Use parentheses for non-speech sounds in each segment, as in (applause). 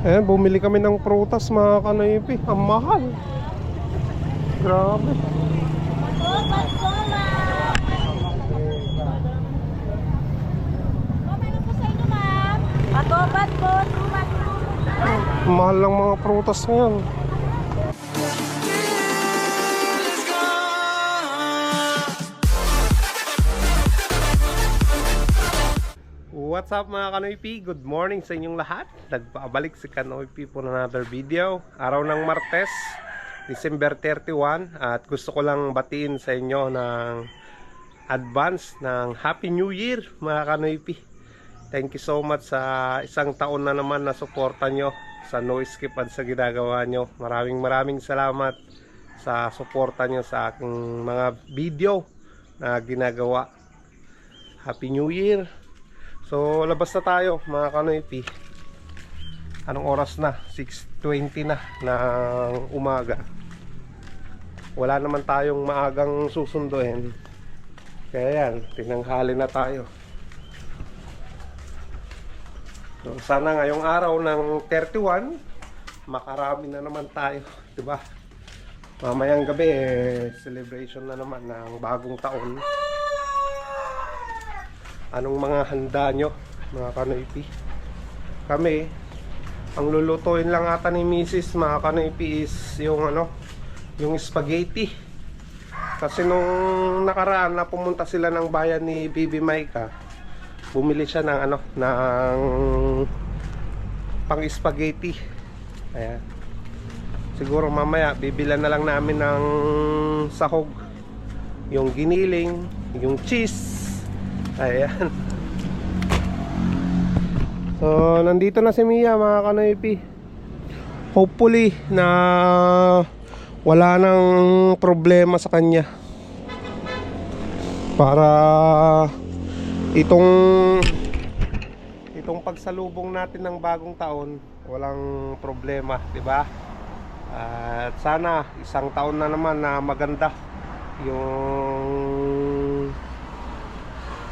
Ayan, bumili kami ng prutas mga kanoypi. Ang mahal. Grabe. Mahal lang mga prutas ngayon. What's up mga Kanoypi? Good morning sa inyong lahat. Nagpabalik si Kanoypi for another video. Araw ng Martes, December 31 at gusto ko lang batiin sa inyo ng advance ng Happy New Year mga Kanoypi. Thank you so much sa isang taon na naman na suporta nyo sa No Skip at sa ginagawa nyo. Maraming maraming salamat sa suporta nyo sa aking mga video na ginagawa. Happy New Year! So, labas na tayo mga kanoypi. Anong oras na? 6.20 na ng umaga. Wala naman tayong maagang susunduin. Kaya yan, tinanghali na tayo. So, sana ngayong araw ng 31, makarami na naman tayo. (laughs) 'di ba? Mamayang gabi, eh, celebration na naman ng bagong taon. Anong mga handa nyo, mga kanoipi? Kami, ang lulutuin lang ata ni Mrs. mga kanoipi is yung ano, yung spaghetti. Kasi nung nakaraan na pumunta sila ng bayan ni Bibi Maika, bumili siya ng ano, ng pang spaghetti. Ayan. Siguro mamaya bibilan na lang namin ng sahog. Yung giniling, yung cheese. Ayan. So, nandito na si Mia mga kanoypi. Hopefully na wala nang problema sa kanya. Para itong itong pagsalubong natin ng bagong taon, walang problema, 'di ba? At sana isang taon na naman na maganda yung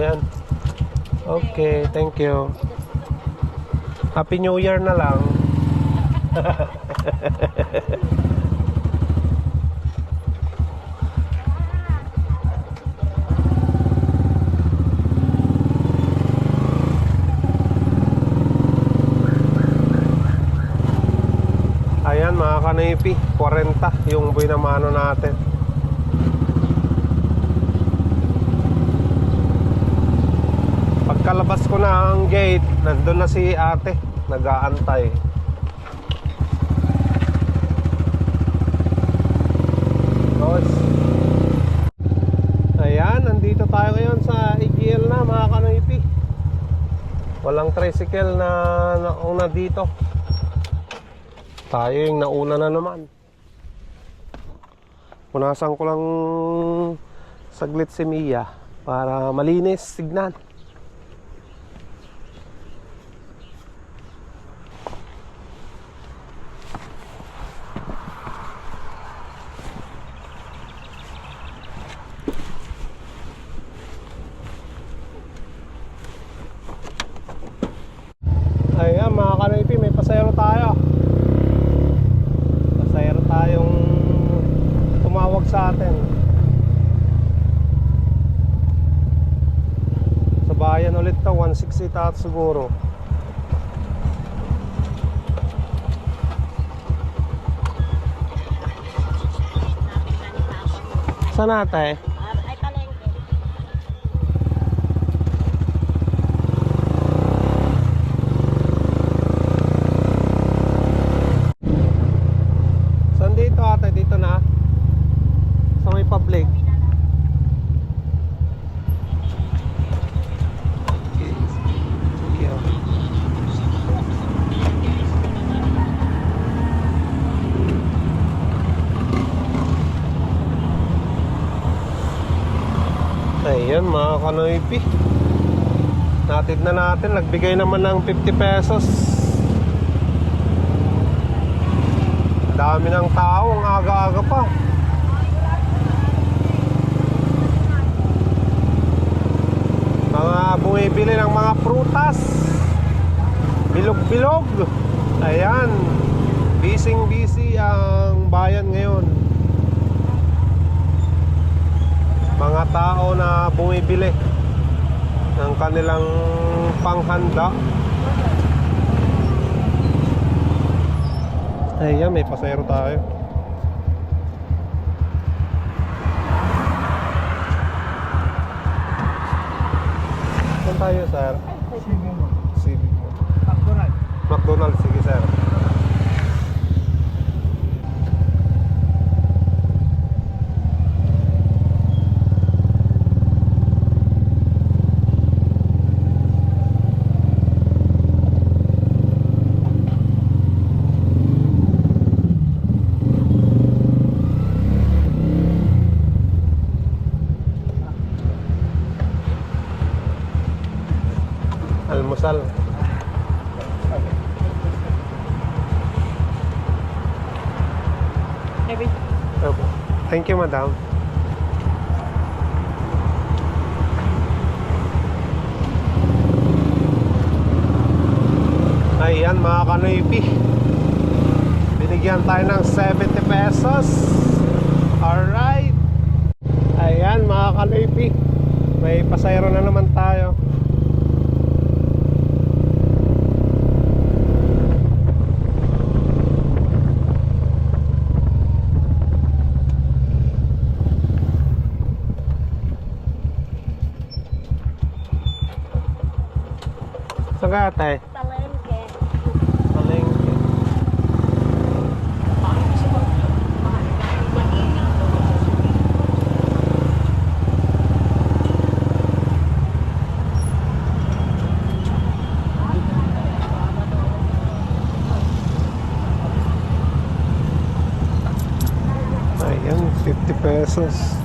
Yan. Okay, thank you. Happy New Year na lang. (laughs) Ayan mga kanipi, 40 yung buhay na mano natin. Pagkalabas ko na ang gate, nandun na si ate, nag-aantay. Boss. Ayan, nandito tayo ngayon sa AGL na mga kanoipi. Walang tricycle na nauna dito. Tayo yung nauna na naman. Punasan ko lang saglit si Mia para malinis, signan. Ayan mga kanoipi, may pasayro tayo. Pasayro tayong tumawag sa atin. Sa bayan ulit to, 160 taat siguro. Saan ate? Ah, kanoypi Natid na natin. Nagbigay naman ng 50 pesos. Dami ng tao. Ang aga-aga pa. Mga bumibili ng mga prutas. Bilog-bilog. Ayan. Bising busy ang bayan ngayon mga tao na bumibili ng kanilang panghanda. Ayan, may pasero tayo. Saan tayo, sir? Civic. McDonald's. McDonald's, sige, sir. Madam. Ayan mga kanoypi. Binigyan tayo ng 70 pesos. Alright. Ayan mga kanoypi. May pasayro na naman tayo ka ate? Palengke. Palengke. Ayan, 50 pesos.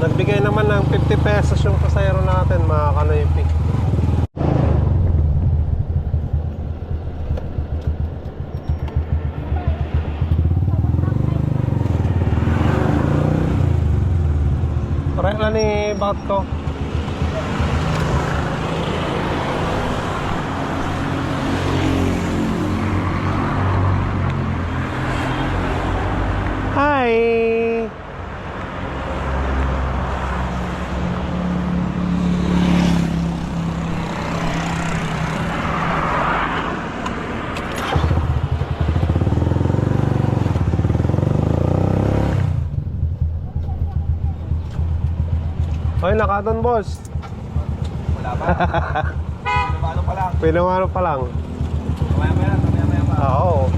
Nagbigay naman ng 50 pesos yung pasayro natin mga kanoypi. Correct na ni Batko. Nakadon boss. Wala pa. Ano pa lang? Pinamano pa lang. Mamaya maya, mamaya maya pa. Oo.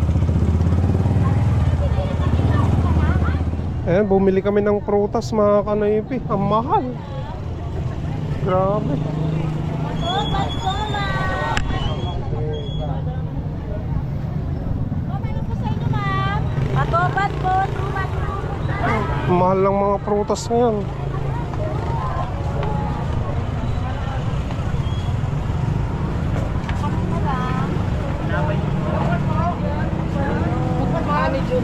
Ayan, bumili kami ng prutas mga kanoypi. Ang mahal. Grabe. Mahal ng mga prutas ngayon. Ay.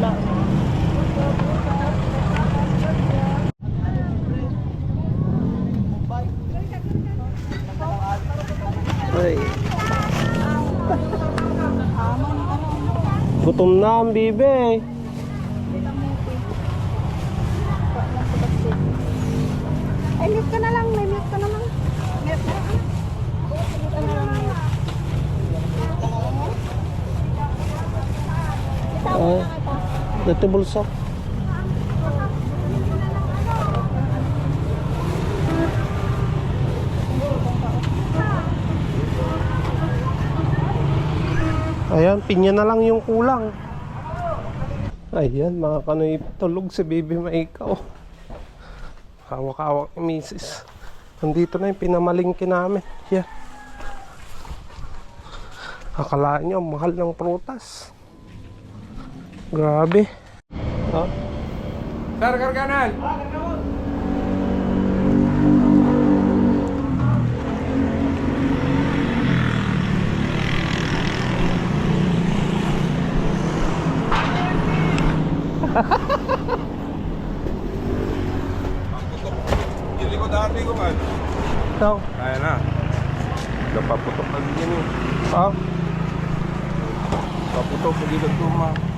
Gutom na ang bibe. Ay, mute ka na lang. May mute ka na lang. Mute na lang. Ito bulsa. Ayan, pinya na lang yung kulang. Ayan, mga kanoy, tulog si Baby Maikaw. Hawak-hawak ni Mrs. Nandito na yung pinamalingki namin. Yan. Akalaan nyo, mahal ng prutas. Grabe. Ha? Sir, karganan! Yung likod dati ko man. Ito. Kaya na. Napaputok ka din eh. Ha? Paputok ka din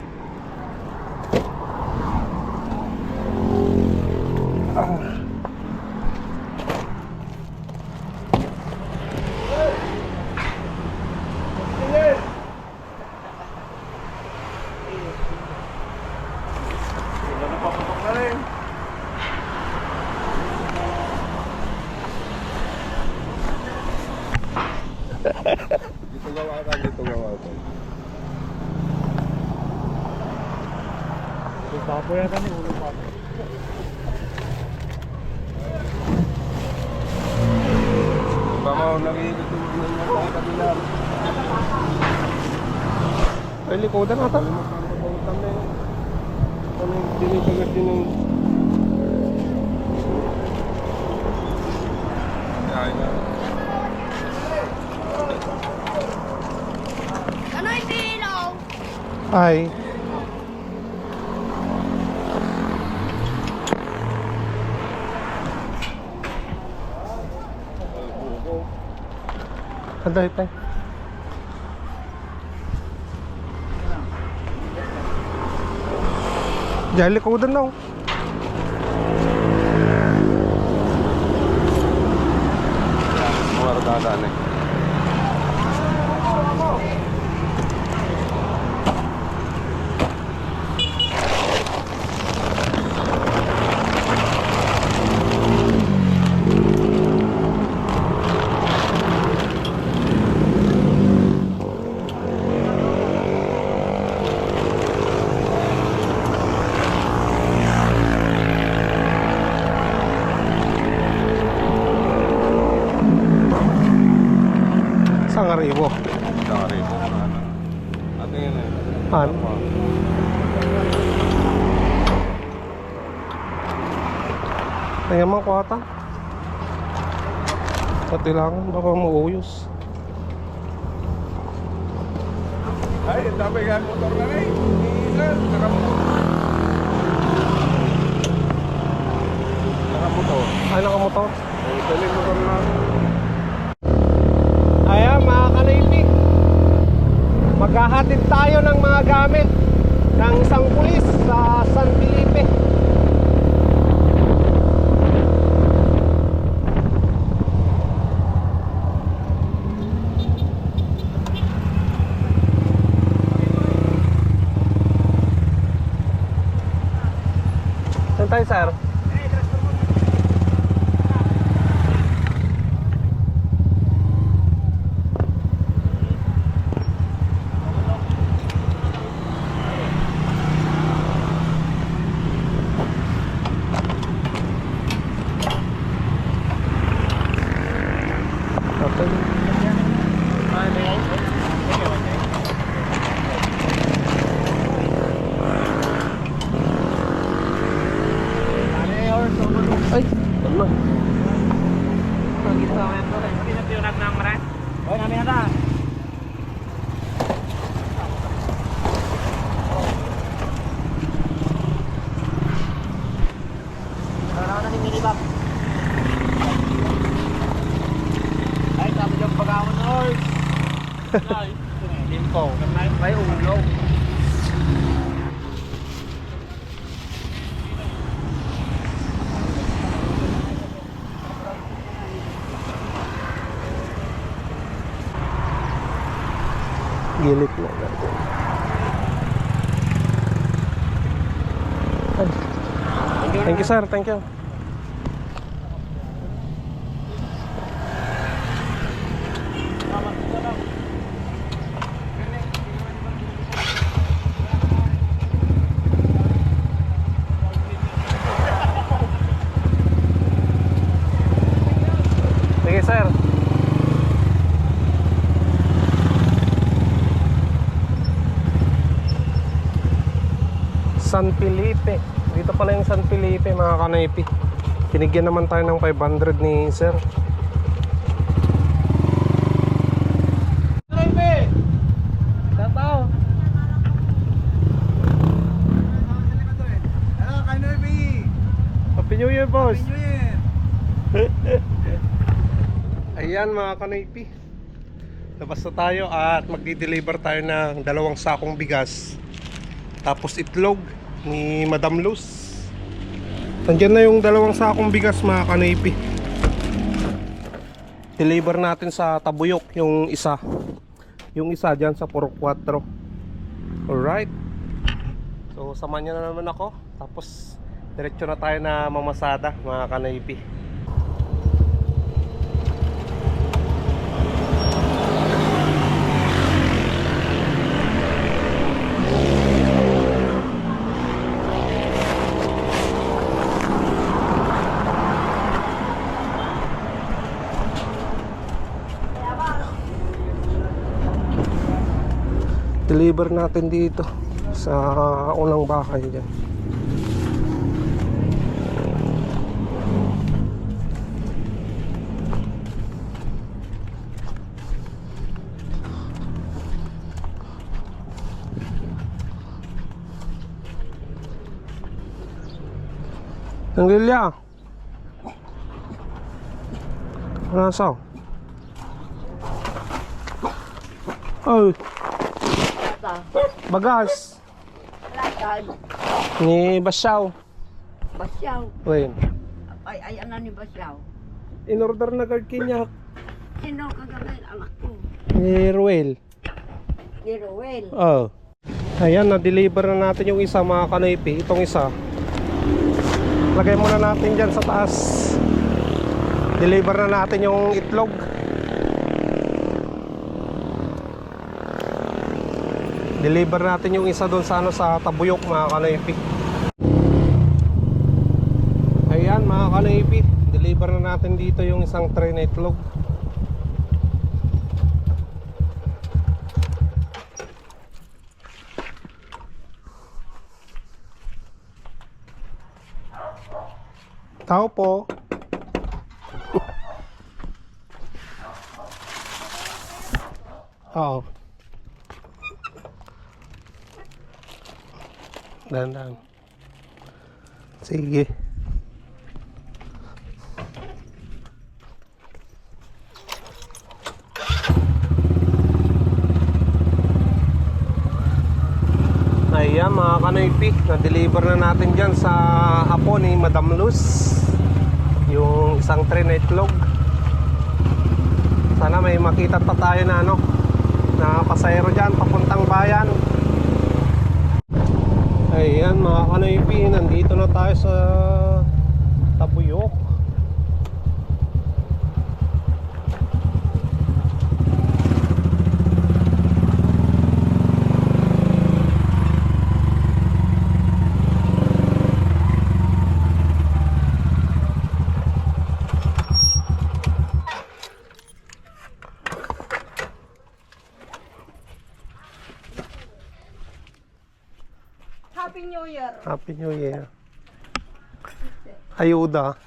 Baka ako nakikita yung mga kabila. Ay, likodan ata. Na yun. Ano yung dinibagat yun yung... Kaya na. Pino! Ay. Aday pa. Diyan likodan na. oh. Mga dadaan eh. Isang aribo. Sorry. Ano yun eh? Ano? Kaya man ko ata. Pati lang, baka mauyos. Ay, ang dami ka motor na rin. Ilan, nakamotor. Nakamotor. Ay, nakamotor. Ay, dali motor na. Ayan mga kanaypi Maghahatid tayo ng mga gamit ng isang pulis sa San Felipe Điểm cổ cái máy máy ùn luôn gelik lah kata. Thank you sir, thank you. San Felipe. Dito pala yung San Felipe mga kanaypi. Pinigyan naman tayo ng 500 ni sir. Kanoy Happy New Year boss! New Year! (laughs) Ayan mga kanaypi. Labas na tayo at magdi-deliver tayo ng dalawang sakong bigas. Tapos itlog ni Madam Luz. Nandiyan na yung dalawang sakong bigas mga kanaypi. Deliver natin sa Tabuyok yung isa. Yung isa dyan sa Puro 4. Alright. So samahan na naman ako. Tapos diretso na tayo na mamasada mga kanaypi. Deliver natin dito sa unang bahay dyan. Ang lilya Nasa Bagas Lakad. ni Basyaw. Basyaw. Wait. Ay, ay, ano ni Basyaw? In order na guard kinyak Sino kagagay anak ko? ni Ruel. Ni Roel. Oh. Ayan, na-deliver na natin yung isa mga kanoypi. Itong isa. Lagay muna natin dyan sa taas. Deliver na natin yung itlog. Deliver natin yung isa doon sa ano sa Tabuyok mga kanoypi. Ayan mga kanoypi. Deliver na natin dito yung isang tray na itlog. Tao po. (laughs) Oo. Dandan. Sige. Ayan mga kanoypi, na-deliver na natin dyan sa hapon ni Madam Luz yung isang tray na itlog sana may makita pa tayo na ano na pasayro dyan papuntang bayan ayan mga kanoypi nandito na tayo sa Tabuyok Happy New Year. Happy New Year ayuda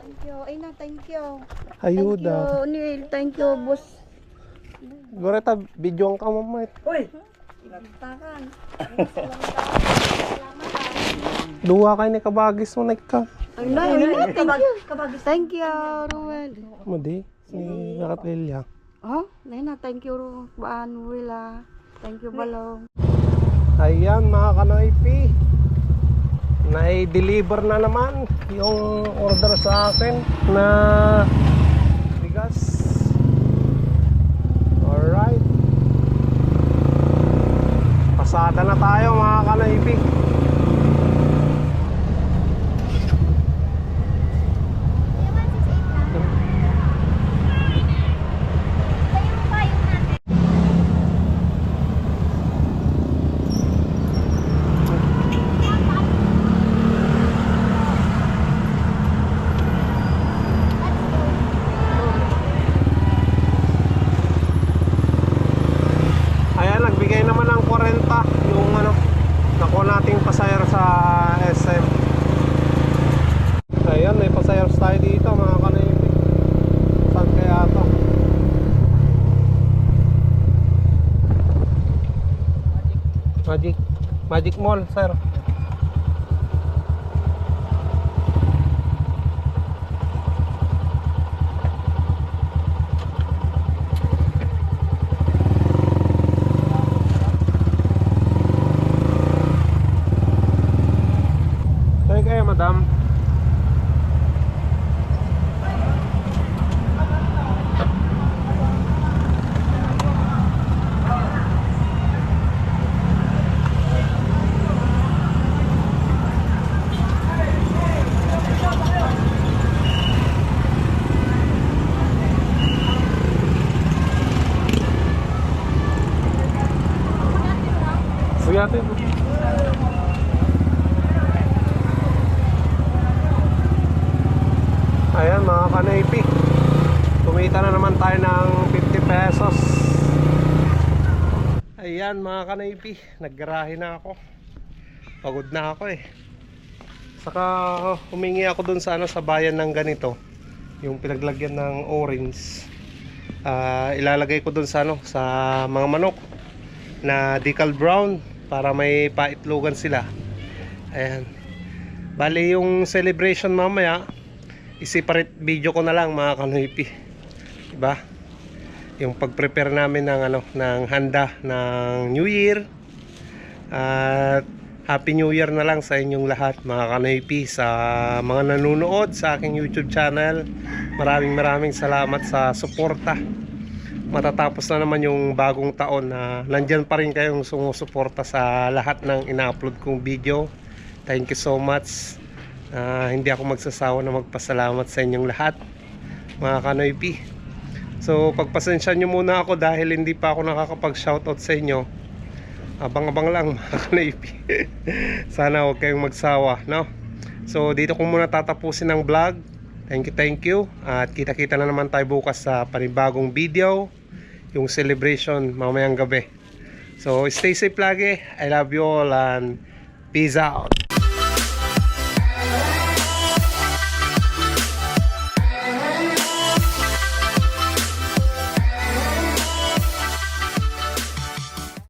Thank you. Ay na, thank you. ayuda Thank you, Neil. Thank you, boss. Goreta, video ang kamamay. Takan. Duwa kayo ni kabagis mo na ikaw. Ay na, ay na. Thank you. Thank you, Ruel. Mo di, ni Nakatrilya. Oh, na, thank you, Baan Willa. Thank you, Balong. Ayan mga kanoypi. na-deliver na naman yung order sa akin na bigas. Alright. Pasada na tayo mga kanaypi. Ayan, nagbigay naman ng 40 yung ano, nakuha nating pasayar sa SM. Ayan, may pasayars tayo dito mga kanaypi. Saan kaya to? Magic Magic Mall, sir. Tayo kayo, madam. Sige natin. Ayan mga kanaypi Kumita na naman tayo ng 50 pesos Ayan mga kanaypi. Naggarahe na ako. Pagod na ako eh. Saka humingi ako dun sa, ano, sa bayan ng ganito. Yung pinaglagyan ng orange Ah, Ilalagay ko dun sa, ano, sa mga manok Na decal brown Para may paitlogan sila. Ayan. Bali yung celebration mamaya i-separate video ko na lang mga kanoypi diba yung pag-prepare namin ng ano ng handa ng New Year. At Happy New Year na lang sa inyong lahat mga kanoypi sa mga nanonood sa aking YouTube channel. Maraming maraming salamat sa suporta. Matatapos na naman yung bagong taon na nandyan pa rin kayong sumusuporta sa lahat ng ina-upload kong video. Thank you so much. Ah, hindi ako magsasawa na magpasalamat sa inyong lahat mga kanoypi so pagpasensya nyo muna ako dahil hindi pa ako nakakapag shoutout sa inyo. Abang-abang lang (laughs) mga kanoypi sana huwag kayong magsawa no? so dito ko muna tatapusin ang vlog. Thank you thank you. At kita kita na naman tayo bukas sa panibagong video yung celebration mamayang gabi. So stay safe lagi. I love you all and peace out